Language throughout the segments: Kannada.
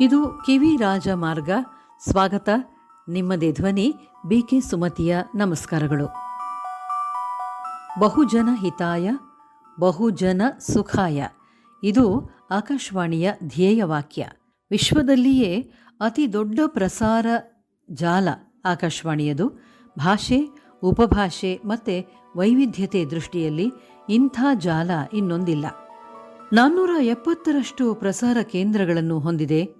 ಇದು ಕಿವಿ ರಾಜ ಮಾರ್ಗ. ಸ್ವಾಗತ. ನಿಮ್ಮದೇ ಧ್ವನಿ ಬಿ ಕೆ ಸುಮತಿಯ ನಮಸ್ಕಾರಗಳು. ಬಹುಜನ ಹಿತಾಯ, ಬಹುಜನ ಸುಖಾಯ. ಇದು ಆಕಾಶವಾಣಿಯ ಧ್ಯೇಯವಾಕ್ಯ ವಿಶ್ವದಲ್ಲಿಯೇ ಅತಿ ದೊಡ್ಡ ಪ್ರಸಾರ ಜಾಲ ಆಕಾಶವಾಣಿಯದು. ಭಾಷೆ, ಉಪಭಾಷೆ ಮತ್ತು ವೈವಿಧ್ಯತೆ ದೃಷ್ಟಿಯಲ್ಲಿ ಇಂಥ ಜಾಲ ಇನ್ನೊಂದಿಲ್ಲ. ನಾನ್ನೂರ ಎಪ್ಪತ್ತರಷ್ಟು ಪ್ರಸಾರ ಕೇಂದ್ರಗಳನ್ನು ಹೊಂದಿದೆ.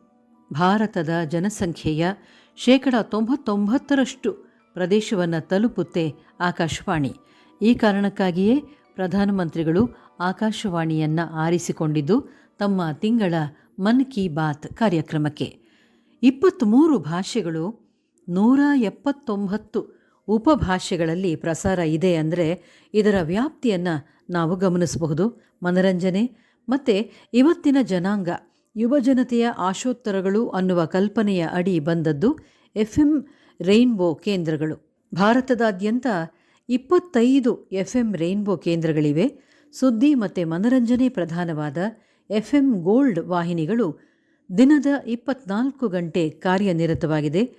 ಭಾರತದ ಜನಸಂಖ್ಯೆಯ ಶೇಕಡ ತೊಂಬತ್ತೊಂಬತ್ತರಷ್ಟು ಪ್ರದೇಶವನ್ನು ತಲುಪುತ್ತೆ ಆಕಾಶವಾಣಿ. ಈ ಕಾರಣಕ್ಕಾಗಿಯೇ ಪ್ರಧಾನಮಂತ್ರಿಗಳು ಆಕಾಶವಾಣಿಯನ್ನು ಆರಿಸಿಕೊಂಡಿದ್ದು ತಮ್ಮ ತಿಂಗಳ ಮನ್ ಕಿ ಬಾತ್ ಕಾರ್ಯಕ್ರಮಕ್ಕೆ. ಇಪ್ಪತ್ತ್ಮೂರು ಭಾಷೆಗಳು ನೂರ ಎಪ್ಪತ್ತೊಂಬತ್ತು ಉಪಭಾಷೆಗಳಲ್ಲಿ ಪ್ರಸಾರ ಇದೆ ಅಂದರೆ ಇದರ ವ್ಯಾಪ್ತಿಯನ್ನು ನಾವು ಗಮನಿಸಬಹುದು. ಮನರಂಜನೆ ಮತ್ತು ಇವತ್ತಿನ ಜನಾಂಗ ಯುವಜನತೆಯ ಆಶೋತ್ತರಗಳು ಅನ್ನುವ ಕಲ್ಪನೆಯ ಅಡಿ ಬಂದದ್ದು ಎಫ್ ಎಂ ರೈನ್ಬೋ ಕೇಂದ್ರಗಳು. ಭಾರತದಾದ್ಯಂತ ಇಪ್ಪತ್ತೈದು ಎಫ್ ಎಂ ರೈನ್ಬೋ ಕೇಂದ್ರಗಳಿವೆ. ಸುದ್ದಿ ಮತ್ತು ಮನರಂಜನೆ ಪ್ರಧಾನವಾದ ಎಫ್ ಎಂ ಗೋಲ್ಡ್ ವಾಹಿನಿಗಳು ದಿನದ ಇಪ್ಪತ್ನಾಲ್ಕು ಗಂಟೆ ಕಾರ್ಯನಿರತವಾಗಿದೆ.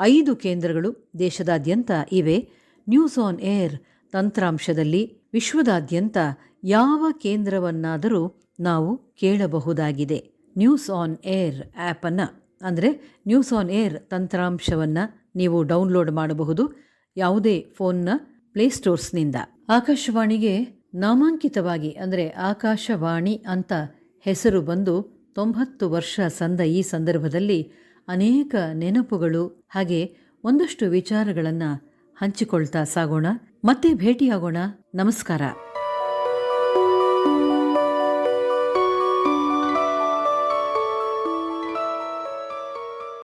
ಐದು ಕೇಂದ್ರಗಳು ದೇಶದಾದ್ಯಂತ ಇವೆ. ನ್ಯೂಸ್ ಆನ್ ಏರ್ ತಂತ್ರಾಂಶದಲ್ಲಿ ವಿಶ್ವದಾದ್ಯಂತ ಯಾವ ಕೇಂದ್ರವನ್ನಾದರೂ ನಾವು ಕೇಳಬಹುದಾಗಿದೆ. ನ್ಯೂಸ್ ಆನ್ ಏರ್ ಆ್ಯಪನ್ನು, ಅಂದರೆ ನ್ಯೂಸ್ ಆನ್ ಏರ್ ತಂತ್ರಾಂಶವನ್ನು ನೀವು ಡೌನ್ಲೋಡ್ ಮಾಡಬಹುದು ಯಾವುದೇ ಫೋನ್ನ ಪ್ಲೇಸ್ಟೋರ್ಸ್ನಿಂದ ಆಕಾಶವಾಣಿಗೆ ನಾಮಾಂಕಿತವಾಗಿ, ಅಂದರೆ ಆಕಾಶವಾಣಿ ಅಂತ ಹೆಸರು ಬಂದು ತೊಂಬತ್ತು ವರ್ಷ ಸಂದ ಈ ಸಂದರ್ಭದಲ್ಲಿ ಅನೇಕ ನೆನಪುಗಳು ಹಾಗೆ ಒಂದಷ್ಟು ವಿಚಾರಗಳನ್ನು ಹಂಚಿಕೊಳ್ತಾ ಸಾಗೋಣ. ಮತ್ತೆ ಭೇಟಿಯಾಗೋಣ. ನಮಸ್ಕಾರ.